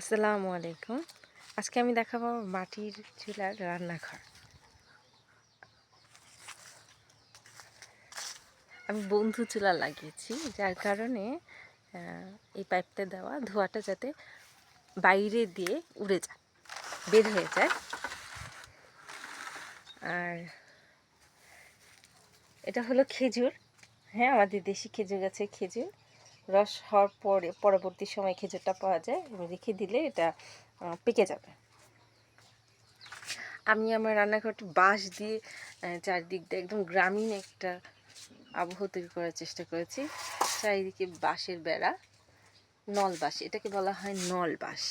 আসসালামু আলাইকুম। আজকে আমি দেখাবো মাটির চুলার রান্নাঘর। আমি বন্ধু চুলা লাগিয়েছি, যার কারণে এই পাইপটা দেওয়া ধোঁয়াটা যাতে বাইরে দিয়ে উড়ে যায়, বের হয়ে যায়। আর এটা হলো খেজুর। হ্যাঁ আমাদের দেশি খেজুর গাছের খেজুর। রস হওয়ার পরে, পরবর্তী সময় খেজুরটা পাওয়া যায়। রেখে দিলে এটা পেকে যাবে। আমি আমার রান্নাঘরটি বাঁশ দিয়ে চারিদিকটা একদম গ্রামীণ একটা আবহ তৈরি করার চেষ্টা করেছি। চারিদিকে বাঁশের বেড়া, নল বাঁশ, এটাকে বলা হয় নল বাঁশ।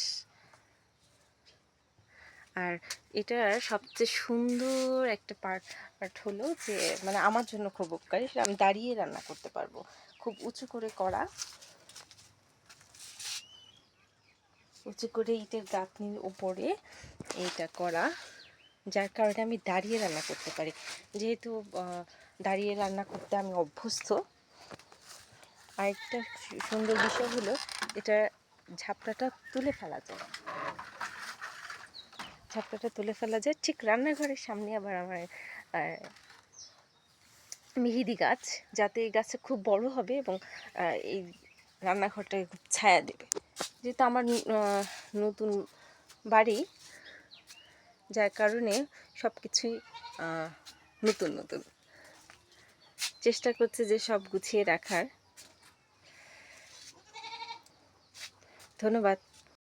আর এটার সবচেয়ে সুন্দর একটা পার্ট পার্ট হলো যে মানে আমার জন্য খুব উপকারী, সেটা আমি দাঁড়িয়ে রান্না করতে পারব। খুব উঁচু করে করা। উঁচু করে ইটের গাঁথনির উপরে এইটা করা, যার কারণে আমি দাঁড়িয়ে রান্না করতে পারি। যেহেতু দাঁড়িয়ে রান্না করতে আমি অভ্যস্ত। আরেকটা সুন্দর বিষয় হলো এটা ঝাপটাটা তুলে ফেলা যায়। ঝাপটাটা তুলে ফেলা যায়। ঠিক রান্নাঘরের সামনে আবার আমার মেহেদি গাছ, যাতে এই গাছটা খুব বড় হবে এবং এই রান্নাঘরটাকে খুব ছায়া দেবে। যেহেতু আমার নতুন বাড়ি, যার কারণে সব কিছুই নতুন নতুন। চেষ্টা করছে যে সব গুছিয়ে রাখার। ধন্যবাদ।